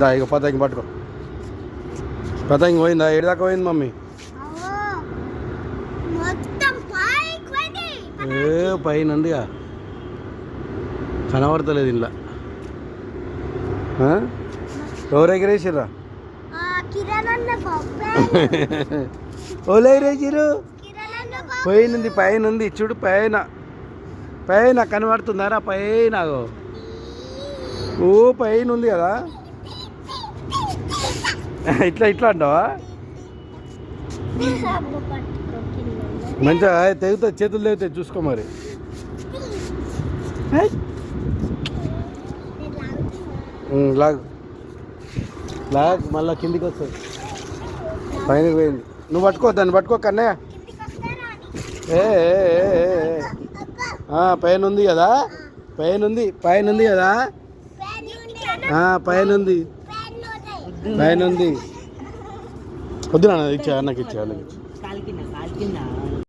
దా ఇక పతంగి పట్టుకో. పతంగి పోయిందా? ఏడు దాకా పోయింది మమ్మీ? ఏ పైన ఉందిగా. కనబడతలేదు ఇంట్లో. ఎవరు ఎగిరేసిర్రా? ఆ, ఓలే ఎగిరేసిరు పైన ఉంది. చూడు పైన. పైన కనబడుతుందారా పైన ఓ పైన ఉంది కదా. ఇట్లా ఇట్లా అంటావా? మంచిగా తెగుతా చేతులు తెగుతాయి చూసుకో మరి. ఏయ్. లాగ్. లాగ్ మళ్ళా కిందికి వస్తుంది పైన పోయింది. నువ్వు పట్టుకో దాన్ని పట్టుకో కన్నయ్య. ఏ పైన ఉంది కదా పైన ఉంది పైన ఉంది కదా? పైన ఉంది పైన ఉంది. వద్దు నాన్న ఇచ్చా అన్నకి ఇచ్చా అన్నకి ఇచ్చా.